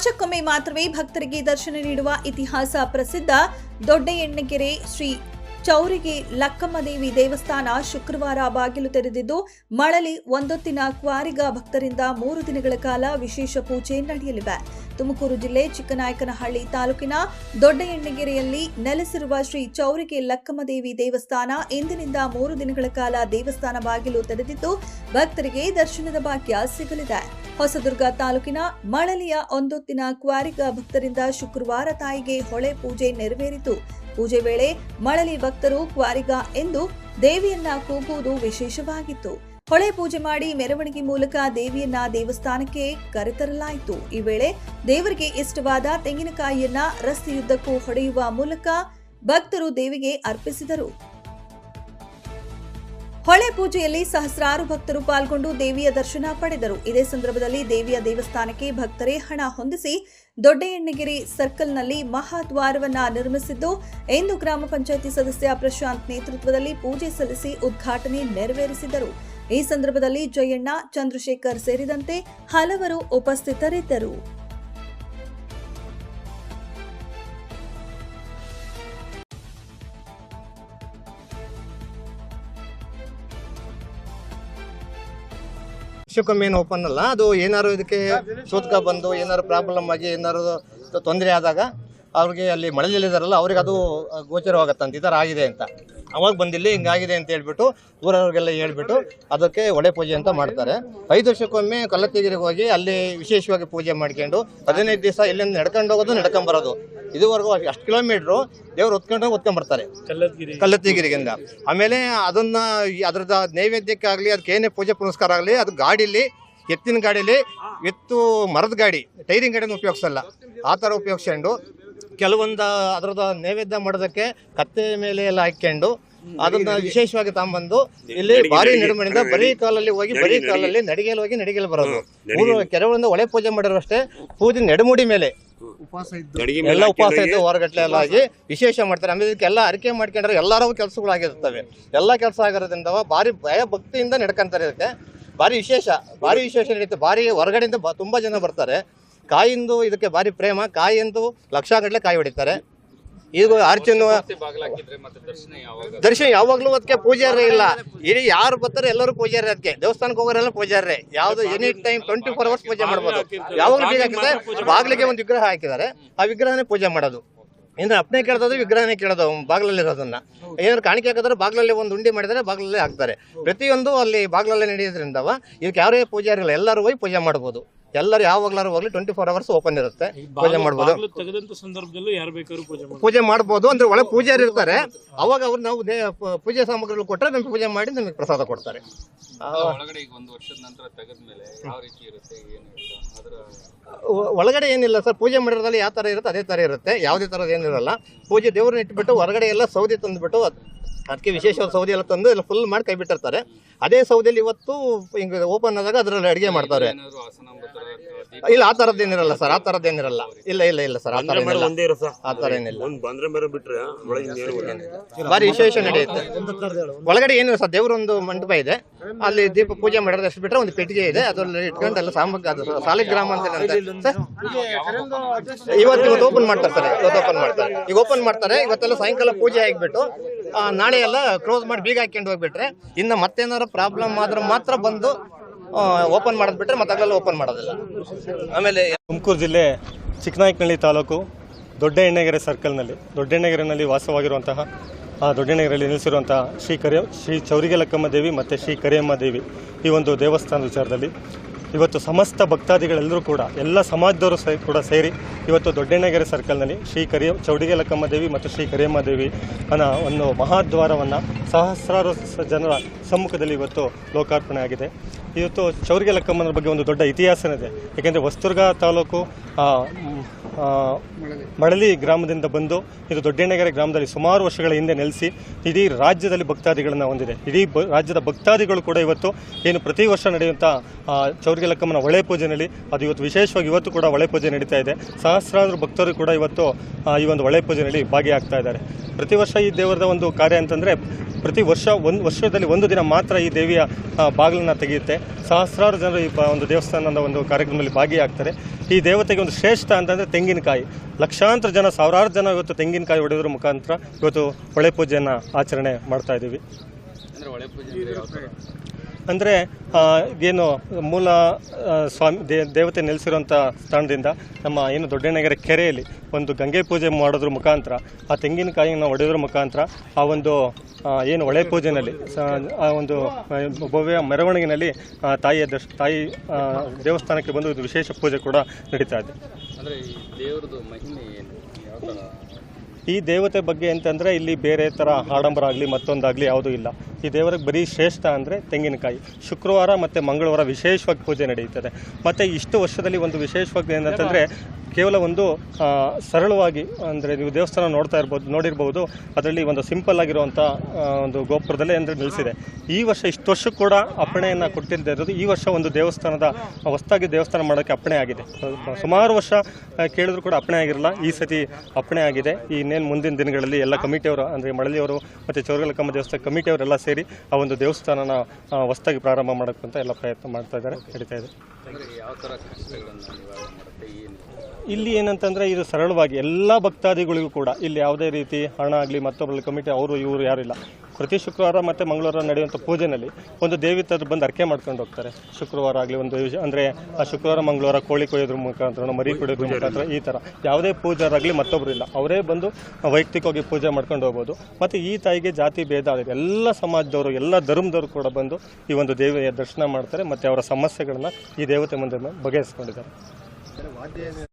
ವರ್ಷಕ್ಕೊಮ್ಮೆ ಮಾತ್ರವೇ ಭಕ್ತರಿಗೆ ದರ್ಶನ ನೀಡುವ ಇತಿಹಾಸ ಪ್ರಸಿದ್ಧ ದೊಡ್ಡ ಎಣ್ಣಗೆರೆ ಶ್ರೀ ಚೌರಿಗೆ ಲಕ್ಕಮ್ಮ ದೇವಿ ದೇವಸ್ಥಾನ ಶುಕ್ರವಾರ ಬಾಗಿಲು ತೆರೆದಿದ್ದು, ಮಳಲಿ ಒಂದೊತ್ತಿನ ಕ್ವಾರಿಗ ಭಕ್ತರಿಂದ ಮೂರು ದಿನಗಳ ಕಾಲ ವಿಶೇಷ ಪೂಜೆ ನಡೆಯಲಿವೆ. ತುಮಕೂರು ಜಿಲ್ಲೆ ಚಿಕ್ಕನಾಯಕನಹಳ್ಳಿ ತಾಲೂಕಿನ ದೊಡ್ಡ ಎಣ್ಣೆಗೆರೆಯಲ್ಲಿ ನೆಲೆಸಿರುವ ಶ್ರೀ ಚೌರಿಗೆ ಲಕ್ಕಮ್ಮ ದೇವಿ ದೇವಸ್ಥಾನ ಇಂದಿನಿಂದ ಮೂರು ದಿನಗಳ ಕಾಲ ದೇವಸ್ಥಾನ ಬಾಗಿಲು ತೆರೆದಿದ್ದು, ಭಕ್ತರಿಗೆ ದರ್ಶನದ ಭಾಗ್ಯ ಸಿಗಲಿದೆ. ಹೊಸದುರ್ಗ ತಾಲೂಕಿನ ಮಳಲಿಯ ಒಂದೊತ್ತಿನ ಕ್ವಾರಿಗ ಭಕ್ತರಿಂದ ಶುಕ್ರವಾರ ತಾಯಿಗೆ ಹೊಳೆ ಪೂಜೆ ನೆರವೇರಿತು. ಪೂಜೆ ವೇಳೆ ಮಳಲಿ ಭಕ್ತರು ಕ್ವಾರಿಗ ಎಂದು ದೇವಿಯನ್ನ ಕೂಗುವುದು ವಿಶೇಷವಾಗಿತ್ತು. ಹೊಳೆ ಪೂಜೆ ಮಾಡಿ ಮೆರವಣಿಗೆ ಮೂಲಕ ದೇವಿಯನ್ನ ದೇವಸ್ಥಾನಕ್ಕೆ ಕರೆತರಲಾಯಿತು. ಈ ವೇಳೆ ದೇವರಿಗೆ ಇಷ್ಟವಾದ ತೆಂಗಿನಕಾಯಿಯನ್ನ ರಸ್ತೆಯುದ್ದಕ್ಕೂ ಹೊಡೆಯುವ ಮೂಲಕ ಭಕ್ತರು ದೇವಿಗೆ ಅರ್ಪಿಸಿದರು. ಹೊಳೆ ಪೂಜೆಯಲ್ಲಿ ಸಹಸ್ರಾರು ಭಕ್ತರು ಪಾಲ್ಗೊಂಡು ದೇವಿಯ ದರ್ಶನ ಪಡೆದರು. ಇದೇ ಸಂದರ್ಭದಲ್ಲಿ ದೇವಿಯ ದೇವಸ್ಥಾನಕ್ಕೆ ಭಕ್ತರೇ ಹಣ ಹೊಂದಿಸಿ ದೊಡ್ಡ ಎಣ್ಣಗಿರಿ ಸರ್ಕಲ್ನಲ್ಲಿ ಮಹಾದ್ವಾರವನ್ನ ನಿರ್ಮಿಸಿದ್ದು ಎಂದು ಗ್ರಾಮ ಪಂಚಾಯಿತಿ ಸದಸ್ಯ ಪ್ರಶಾಂತ್ ನೇತೃತ್ವದಲ್ಲಿ ಪೂಜೆ ಸಲ್ಲಿಸಿ ಉದ್ಘಾಟನೆ ನೆರವೇರಿಸಿದರು. ಈ ಸಂದರ್ಭದಲ್ಲಿ ಜಯಣ್ಣ, ಚಂದ್ರಶೇಖರ್ ಸೇರಿದಂತೆ ಹಲವರು ಉಪಸ್ಥಿತರಿದ್ದರು. ವಿಶ್ವಕ್ಕೊಮ್ಮೆ ಏನು ಓಪನ್ ಅಲ್ಲ, ಅದು ಏನಾದ್ರು ಇದಕ್ಕೆ ಸೂತಕ ಬಂದು ಏನಾದ್ರು ಪ್ರಾಬ್ಲಮ್ ಆಗಿ ಏನಾದ್ರು ತೊಂದರೆ ಆದಾಗ ಅವ್ರಿಗೆ ಅಲ್ಲಿ ಮಳೆಯಲ್ಲಿದ್ದಾರಲ್ಲ, ಅವ್ರಿಗೆ ಅದು ಗೋಚರವಾಗತ್ತಂತ, ಈ ಥರ ಆಗಿದೆ ಅಂತ. ಅವಾಗ ಬಂದಿಲ್ಲಿ ಹಿಂಗಾಗಿದೆ ಅಂತ ಹೇಳ್ಬಿಟ್ಟು, ಊರವ್ರಿಗೆಲ್ಲ ಹೇಳ್ಬಿಟ್ಟು ಅದಕ್ಕೆ ಒಳೆ ಪೂಜೆ ಅಂತ ಮಾಡ್ತಾರೆ. ಐದು ವರ್ಷಕ್ಕೊಮ್ಮೆ ಕಲ್ಲತ್ತಿಗಿರಿಗೆ ಹೋಗಿ ಅಲ್ಲಿ ವಿಶೇಷವಾಗಿ ಪೂಜೆ ಮಾಡ್ಕೊಂಡು ಹದಿನೈದು ದಿವಸ ಇಲ್ಲಿಂದ ನಡ್ಕೊಂಡು ಹೋಗೋದು, ನಡ್ಕೊಂಡ್ ಬರೋದು. ಇದುವರೆಗೂ ಅಷ್ಟು ಕಿಲೋಮೀಟ್ರು ದೇವ್ರು ಹೊತ್ಕೊಂಡು ಹೋಗಿ ಹೊತ್ಕೊಂಡ್ಬರ್ತಾರೆ. ಕಲ್ಲತ್ತಿಗಿರಿ ಕಲ್ಲತ್ತಿಗಿರಿಗಿಂದ ಆಮೇಲೆ ಅದನ್ನ ಅದ್ರದ ಅದ್ರದ್ದು ನೈವೇದ್ಯಕ್ಕಾಗಲಿ ಅದಕ್ಕೆ ಏನೇ ಪೂಜೆ ಪುನಸ್ಕಾರ ಆಗಲಿ ಅದು ಗಾಡೀಲಿ ಎತ್ತಿನ ಗಾಡೀಲಿ ಎತ್ತು ಮರದ ಗಾಡಿ ಟೈರಿಂಗ್ ಗಾಡಿನ ಉಪಯೋಗಿಸಲ್ಲ. ಆ ಥರ ಉಪಯೋಗಿಸ್ಕೊಂಡು ಕೆಲವೊಂದು ಅದ್ರದ್ದು ನೈವೇದ್ಯ ಮಾಡೋದಕ್ಕೆ ಕತ್ತೆ ಮೇಲೆ ಎಲ್ಲ ಹಾಕ್ಕೊಂಡು ಅದನ್ನ ವಿಶೇಷವಾಗಿ ತಗೊಂಬಂದು ಇಲ್ಲಿ ಭಾರಿ ನಿರ್ಮಾಣದಿಂದ ಬರೀ ಕಾಲಲ್ಲಿ ಹೋಗಿ ಬರೀ ಕಾಲಲ್ಲಿ ನಡಿಗೆಯಲ್ಲಿ ಹೋಗಿ ನಡಿಗೆಯಲ್ಲಿ ಬರೋದು. ಮೂರು ಕೆಲವೊಂದು ಒಳೆ ಪೂಜೆ ಮಾಡಿರೋ ಅಷ್ಟೇ ಪೂಜೆ ನೆಡಮುಡಿ ಮೇಲೆ. ಎಲ್ಲ ಉಪವಾಸ ಇದ್ದು ಹೊರಗಟ್ಲೆ ಎಲ್ಲ ಆಗಿ ವಿಶೇಷ ಮಾಡ್ತಾರೆ. ಆಮೇಲೆ ಇದಕ್ಕೆಲ್ಲ ಅರಿಕೆ ಮಾಡ್ಕೊಂಡ್ರೆ ಎಲ್ಲರೂ ಕೆಲಸಗಳು ಆಗಿರ್ತವೆ ಎಲ್ಲ ಕೆಲಸ ಆಗಿರೋದ್ರಿಂದ ಭಾರಿ ಭಯ ಭಕ್ತಿಯಿಂದ ನಡ್ಕೊಂತಾರೆ ಇದಕ್ಕೆ. ಭಾರಿ ವಿಶೇಷ ಭಾರಿ ವಿಶೇಷ ನಡೀತೆ. ಭಾರಿ ಹೊರಗಡೆಯಿಂದ ಬ- ತುಂಬಾ ಜನ ಬರ್ತಾರೆ. ಕಾಯಿಂದು ಇದಕ್ಕೆ ಭಾರಿ ಪ್ರೇಮ. ಕಾಯಿಂದು ಲಕ್ಷಗಟ್ಟಲೆ ಕಾಯಿ ಹೊಡಿತಾರೆ. ಈಗ ಅರ್ಚನ್ನು ದರ್ಶನ ಯಾವಾಗ್ಲೂ ಅದಕ್ಕೆ ಪೂಜಾರೇ ಇಲ್ಲ. ಇಲ್ಲಿ ಯಾರು ಬರ್ತಾರೆ ಎಲ್ಲರೂ ಪೂಜಾರಿ ಅದಕ್ಕೆ. ದೇವಸ್ಥಾನಕ್ಕೆ ಹೋಗೋರೆಲ್ಲ ಪೂಜಾರೇ ಯಾವ್ದು any time twenty four hours ಪೂಜೆ ಮಾಡ್ಬೋದು. ಯಾವಾಗಲೂ ಬೀಗ ಹಾಕಿದ್ರೆ ಬಾಗಿಲಿಗೆ ಒಂದು ವಿಗ್ರಹ ಹಾಕಿದ್ದಾರೆ. ಆ ವಿಗ್ರಹನೇ ಪೂಜೆ ಮಾಡೋದು. ಇನ್ನು ಅಪ್ನೆ ಕೇಳೋದಾದ್ರೆ ವಿಗ್ರಹನೇ ಕೇಳೋದು ಬಾಗ್ಲಲ್ಲಿ ಇರೋದನ್ನ ಏನಾದ್ರು ಕಾಣಿಕೆ ಹಾಕಿದ್ರೆ ಬಾಗ್ಲಲ್ಲಿ ಒಂದು ಉಂಡಿ ಮಾಡಿದರೆ ಬಾಗಿಲಲ್ಲೇ ಹಾಕ್ತಾರೆ. ಪ್ರತಿಯೊಂದು ಅಲ್ಲಿ ಬಾಗ್ಲಲ್ಲೇ ನಡೆಯೋದ್ರಿಂದವ ಇದಕ್ಕೆ ಯಾರೇ ಪೂಜೆ ಇಲ್ಲ ಎಲ್ಲರೂ ಹೋಗಿ ಪೂಜೆ ಮಾಡ್ಬೋದು. ಎಲ್ಲರೂ ಯಾವಾಗ್ಲಾರು ಹೋಗ್ಲಿ ಟ್ವೆಂಟಿ ಫೋರ್ ಅವರ್ಸ್ ಓಪನ್ ಇರುತ್ತೆ ಪೂಜೆ ಮಾಡ್ಬೋದು. ಬಾಗ್ಲು ತೆಗೆದಂತ ಸಂದರ್ಭದಲ್ಲೂ ಯಾರು ಬೇಕಾದ್ರೂ ಪೂಜೆ ಮಾಡ್ಬೋದು. ಪೂಜೆ ಮಾಡ್ಬೋದು ಅಂದ್ರೆ ಒಳಗೆ ಪೂಜಾರಿ ಇರ್ತಾರೆ. ಅವಾಗ ಅವ್ರು ನಾವು ದೇ- ಪೂಜೆ ಸಾಮಗ್ರಿಗಳು ಕೊಟ್ಟರೆ ನಮ್ಗೆ ಪೂಜೆ ಮಾಡಿ ನಮಗೆ ಪ್ರಸಾದ ಕೊಡ್ತಾರೆ. ಆ, ಒಳಗಡೆ ಈಗ ಒಂದು ವರ್ಷದ ನಂತರ ತೆಗೆದ್ಮೇಲೆ ಯಾವ ರೀತಿ ಇರುತ್ತೆ ಏನಿರುತ್ತೆ ಅದರ ಒ- ಒಳಗಡೆ ಏನಿಲ್ಲ ಸರ್ ಪೂಜೆ ಮಾಡಿರೋದ್ರಲ್ಲಿ ಯಾವ ತರ ಇರುತ್ತೆ ಅದೇ ಥರ ಇರುತ್ತೆ. ಯಾವುದೇ ಥರದ್ದು ಏನಿರಲ್ಲ. ಪೂಜೆ ದೇವ್ರನ್ನ ಇಟ್ಬಿಟ್ಟು ಹೊರಗಡೆ ಎಲ್ಲ ಸೌದೆ ತಂದುಬಿಟ್ಟು ಅದಕ್ಕೆ ವಿಶೇಷವಾದ ಸೌದೆ ಎಲ್ಲ ತಂದು ಎಲ್ಲ ಫುಲ್ ಮಾಡಿ ಕೈ ಬಿಟ್ಟಿರ್ತಾರೆ ಅದೇ ಸೌದೆಯಲ್ಲಿ ಇವತ್ತು ಹಿಂಗೆ ಓಪನ್ ಆದಾಗ ಅದರಲ್ಲಿ ಅಡುಗೆ ಮಾಡ್ತಾರೆ. ಇಲ್ಲ ಆ ಥರದ್ದು ಏನಿರಲ್ಲ ಸರ್ ಆ ಥರದ್ದು ಏನಿರಲ್ಲ. ಇಲ್ಲ ಇಲ್ಲ ಇಲ್ಲ ಸರ್ ಆ ಥರ ಏನಿಲ್ಲ. ಆ ಥರ ಏನಿಲ್ಲ. ಭಾರಿ ವಿಶೇಷ ನಡೆಯುತ್ತೆ. ಒಳಗಡೆ ಏನು ಸರ್ ದೇವರೊಂದು ಮಂಟಪ ಇದೆ. ಅಲ್ಲಿ ದೀಪ ಪೂಜೆ ಮಾಡೋದು ಎಷ್ಟು ಬಿಟ್ರೆ ಒಂದು ಪೆಟ್ಟಿಗೆ ಇದೆ. ಅದರಲ್ಲಿ ಇಟ್ಕೊಂಡು ಎಲ್ಲ ಸಾಮಗ್ರಿ ಅದು ಸಾಲಿಗ್ರಾಮ ಅಂತ ಸರ್ ಇವತ್ತು ಇವತ್ತು ಓಪನ್ ಮಾಡ್ತಾರೆ ಸರ್ ಇವತ್ತು ಓಪನ್ ಮಾಡ್ತಾರೆ. ಈಗ ಓಪನ್ ಮಾಡ್ತಾರೆ ಇವತ್ತೆಲ್ಲ ಸಾಯಂಕಾಲ ಪೂಜೆ ಆಗಿಬಿಟ್ಟು ನಾಳೆ ಎಲ್ಲ ಕ್ಲೋಸ್ ಮಾಡಿ ಬೀಗ ಹಾಕೊಂಡು ಹೋಗ್ಬಿಟ್ರೆ ಇನ್ನು ಮತ್ತೇನಾದ್ರು ಪ್ರಾಬ್ಲಮ್ ಆದ್ರೆ ಮಾತ್ರ ಬಂದು ಓಪನ್ ಮಾಡೋದು ಬಿಟ್ರೆ ಮತ್ತೆ ಓಪನ್ ಮಾಡೋದಿಲ್ಲ. ಆಮೇಲೆ ತುಮಕೂರು ಜಿಲ್ಲೆ ಚಿಕ್ಕನಾಯಕನಹಳ್ಳಿ ತಾಲೂಕು ದೊಡ್ಡ ಎಣ್ಣೆಗೆರೆ ಸರ್ಕಲ್ನಲ್ಲಿ. ದೊಡ್ಡ ಎಣ್ಣೆಗೆರೆನಲ್ಲಿ ವಾಸವಾಗಿರುವಂತಹ, ಆ ದೊಡ್ಡ ನೆಲೆಸಿರುವಂತಹ ಶ್ರೀ ಕರಿಯ ಶ್ರೀ ಚೌರಿಗೆಲಕ್ಕಮ್ಮ ದೇವಿ ಮತ್ತು ಶ್ರೀ ಕರಿಯಮ್ಮ ದೇವಿ ಈ ಒಂದು ದೇವಸ್ಥಾನದ ವಿಚಾರದಲ್ಲಿ. ಇವತ್ತು ಸಮಸ್ತ ಭಕ್ತಾದಿಗಳೆಲ್ಲರೂ ಕೂಡ, ಎಲ್ಲ ಸಮಾಜದವರು ಸಹ ಕೂಡ ಸೇರಿ ಇವತ್ತು ದೊಡ್ಡಣ್ಣಗೆರೆ ಸರ್ಕಲ್ನಲ್ಲಿ ಶ್ರೀ ಕರಿಯ ಚೌಡಿಗೆ ಲಕ್ಕಮ್ಮ ದೇವಿ ಮತ್ತು ಶ್ರೀ ಕರಿಯಮ್ಮ ದೇವಿ ಅನ್ನೋ ಒಂದು ಮಹಾದ್ವಾರವನ್ನು ಸಹಸ್ರಾರು ಜನರ ಸಮ್ಮುಖದಲ್ಲಿ ಇವತ್ತು ಲೋಕಾರ್ಪಣೆ ಆಗಿದೆ. ಇವತ್ತು ಚೌರಿಗೆ ಲಕ್ಕಮ್ಮನ ಬಗ್ಗೆ ಒಂದು ದೊಡ್ಡ ಇತಿಹಾಸನಿದೆ. ಏಕೆಂದರೆ ಹೊಸದುರ್ಗ ತಾಲೂಕು ಮಳಲಿ ಗ್ರಾಮದಿಂದ ಬಂದು ಇದು ದೊಡ್ಡೆಣ್ಣಗೆರೆ ಗ್ರಾಮದಲ್ಲಿ ಸುಮಾರು ವರ್ಷಗಳ ಹಿಂದೆ ನೆಲೆಸಿ ಇಡೀ ರಾಜ್ಯದಲ್ಲಿ ಭಕ್ತಾದಿಗಳನ್ನು ಹೊಂದಿದೆ. ಇಡೀ ರಾಜ್ಯದ ಭಕ್ತಾದಿಗಳು ಕೂಡ ಇವತ್ತು ಏನು ಪ್ರತಿ ವರ್ಷ ನಡೆಯುವಂಥ ಆ, ಚೌರಿಗೆ ಲಕ್ಕಮ್ಮನ ಒಳೆ ಪೂಜೆಯಲ್ಲಿ ಅದು ಇವತ್ತು ವಿಶೇಷವಾಗಿ ಇವತ್ತು ಕೂಡ ಹೊಳೆ ಪೂಜೆ ನಡೀತಾ ಇದೆ. ಸಹಸ್ರಾರು ಭಕ್ತರು ಕೂಡ ಇವತ್ತು ಈ ಒಂದು ಒಳೆ ಪೂಜೆಯಲ್ಲಿ ಭಾಗಿಯಾಗ್ತಾ ಇದ್ದಾರೆ. ಪ್ರತಿ ವರ್ಷ ಈ ದೇವರದ ಒಂದು ಕಾರ್ಯ ಅಂತಂದರೆ ಪ್ರತಿ ವರ್ಷ ಒಂದು ವರ್ಷದಲ್ಲಿ ಒಂದು ದಿನ ಮಾತ್ರ ಈ ದೇವಿಯ ಬಾಗಿಲನ್ನು ತೆಗೆಯುತ್ತೆ. ಸಹಸ್ರಾರು ಜನರು ಈ ಒಂದು ದೇವಸ್ಥಾನದ ಒಂದು ಕಾರ್ಯಕ್ರಮದಲ್ಲಿ ಭಾಗಿಯಾಗ್ತಾರೆ. ಈ ದೇವತೆಗೆ ಒಂದು ಶ್ರೇಷ್ಠ ಅಂತಂದರೆ ತೆಂಗಿನಕಾಯಿ. ಲಕ್ಷಾಂತರ ಜನ, ಸಾವಿರಾರು ಜನ ಇವತ್ತು ತೆಂಗಿನಕಾಯಿ ಹೊಡೆಯೋದ್ರ ಮುಖಾಂತರ ಇವತ್ತು ಹೊಳೆ ಪೂಜೆಯನ್ನು ಆಚರಣೆ ಮಾಡ್ತಾ ಇದ್ದೀವಿ. ಅಂದ್ರೆ ಒಳೆ ಏನು ಮೂಲ ಸ್ವಾಮಿ ದೇ ದೇವತೆ ನೆಲೆಸಿರುವಂಥ ಸ್ಥಾನದಿಂದ ನಮ್ಮ ಏನು ದೊಡ್ಡಣ್ಣಗೆರೆ ಕೆರೆಯಲ್ಲಿ ಒಂದು ಗಂಗೆ ಪೂಜೆ ಮಾಡೋದ್ರ ಮುಖಾಂತರ ಆ ತೆಂಗಿನಕಾಯಿಯನ್ನು ಒಡೆಯೋದ್ರ ಮುಖಾಂತರ ಆ ಒಂದು ಏನು ಹೊಳೆ ಪೂಜೆನಲ್ಲಿ ಆ ಒಂದು ಭವ್ಯ ಮೆರವಣಿಗೆಯಲ್ಲಿ ತಾಯಿಯ ದರ್ಶ ತಾಯಿ ದೇವಸ್ಥಾನಕ್ಕೆ ಬಂದು ಇದು ವಿಶೇಷ ಪೂಜೆ ಕೂಡ ನಡೀತಾ ಇದೆ. ಈ ದೇವತೆ ಬಗ್ಗೆ ಅಂತಂದರೆ ಇಲ್ಲಿ ಬೇರೆ ಥರ ಆಡಂಬರ ಆಗಲಿ ಮತ್ತೊಂದಾಗಲಿ ಯಾವುದೂ ಇಲ್ಲ. ಈ ದೇವರಿಗೆ ಬರೀ ಶ್ರೇಷ್ಠ ಅಂದರೆ ತೆಂಗಿನಕಾಯಿ. ಶುಕ್ರವಾರ ಮತ್ತು ಮಂಗಳವಾರ ವಿಶೇಷವಾಗಿ ಪೂಜೆ ನಡೆಯುತ್ತದೆ. ಮತ್ತು ಇಷ್ಟು ವರ್ಷದಲ್ಲಿ ಒಂದು ವಿಶೇಷವಾಗಿ ಏನಂತಂದರೆ ಕೇವಲ ಒಂದು ಸರಳವಾಗಿ ಅಂದರೆ ನೀವು ದೇವಸ್ಥಾನ ನೋಡ್ತಾ ಇರ್ಬೋದು, ನೋಡಿರ್ಬೋದು. ಅದರಲ್ಲಿ ಒಂದು ಸಿಂಪಲ್ ಆಗಿರುವಂಥ ಒಂದು ಗೋಪುರದಲ್ಲೇ ಅಂದರೆ ನಿಲ್ಲಿಸಿದೆ ಈ ವರ್ಷ ಇಷ್ಟು ವರ್ಷ ಕೂಡ ಅಪ್ಪಣೆಯನ್ನು ಕೊಟ್ಟಿಲ್ಲದೆ ಇರೋದು, ಈ ವರ್ಷ ಒಂದು ದೇವಸ್ಥಾನದ, ಹೊಸದಾಗಿ ದೇವಸ್ಥಾನ ಮಾಡೋಕ್ಕೆ ಅಪ್ಪಣೆ ಆಗಿದೆ. ಸುಮಾರು ವರ್ಷ ಕೇಳಿದ್ರು ಕೂಡ ಅಪ್ಪಣೆ ಆಗಿರಲ್ಲ. ಈ ಸತಿ ಅಪ್ಪಣೆ ಆಗಿದೆ. ಇನ್ನೇನು ಮುಂದಿನ ದಿನಗಳಲ್ಲಿ ಎಲ್ಲ ಕಮಿಟಿಯವರು ಅಂದರೆ ಮಳಲಿಯವರು ಮತ್ತು ಚೌರಗಲಕಮ್ಮ ದೇವಸ್ಥಾನ ಕಮಿಟಿಯವರೆಲ್ಲ ಆ ಒಂದು ದೇವಸ್ಥಾನನ ಹೊಸದಾಗಿ ಪ್ರಾರಂಭ ಮಾಡೋಕ್ಕಂತ ಎಲ್ಲ ಪ್ರಯತ್ನ ಮಾಡ್ತಾ ಇದ್ದಾರೆ ನಡೀತಾ ಇದೆ. ಇಲ್ಲಿ ಏನಂತಂದರೆ ಇದು ಸರಳವಾಗಿ ಎಲ್ಲ ಭಕ್ತಾದಿಗಳಿಗೂ ಕೂಡ ಇಲ್ಲಿ ಯಾವುದೇ ರೀತಿ ಹಣ ಆಗಲಿ ಮತ್ತೊಬ್ಬರಲ್ಲಿ ಕಮಿಟಿ ಅವರು ಇವರು ಯಾರು ಇಲ್ಲ. ಪ್ರತಿ ಶುಕ್ರವಾರ ಮತ್ತು ಮಂಗಳವಾರ ನಡೆಯುವಂಥ ಪೂಜೆನಲ್ಲಿ ಒಂದು ದೇವಿ ತದ್ದು ಬಂದು ಅರ್ಕೆ ಮಾಡ್ಕೊಂಡು ಹೋಗ್ತಾರೆ. ಶುಕ್ರವಾರ ಆಗಲಿ ಒಂದು ಅಂದರೆ ಆ ಶುಕ್ರವಾರ ಮಂಗಳವಾರ ಕೋಳಿ ಕೊಯ್ಯೋದ್ರ ಮುಖಾಂತರ ಮರಿ ಕೊಡೋದ್ರ ಮುಖಾಂತರ ಈ ಥರ ಯಾವುದೇ ಪೂಜಾರಾಗಲಿ ಮತ್ತೊಬ್ಬರು ಇಲ್ಲ. ಅವರೇ ಬಂದು ವೈಯಕ್ತಿಕವಾಗಿ ಪೂಜೆ ಮಾಡ್ಕೊಂಡು ಹೋಗ್ಬೋದು. ಮತ್ತು ಈ ತಾಯಿಗೆ ಜಾತಿ ಭೇದ ಆಗಿದೆ ಎಲ್ಲ ಸಮಾಜದವರು ಎಲ್ಲ ಧರ್ಮದವರು ಕೂಡ ಬಂದು ಈ ಒಂದು ದೇವಿಯ ದರ್ಶನ ಮಾಡ್ತಾರೆ. ಮತ್ತು ಅವರ ಸಮಸ್ಯೆಗಳನ್ನ ಈ ದೇವತೆ ಮುಂದೆ ಬಗೆಹರಿಸ್ಕೊಂಡಿದ್ದಾರೆ.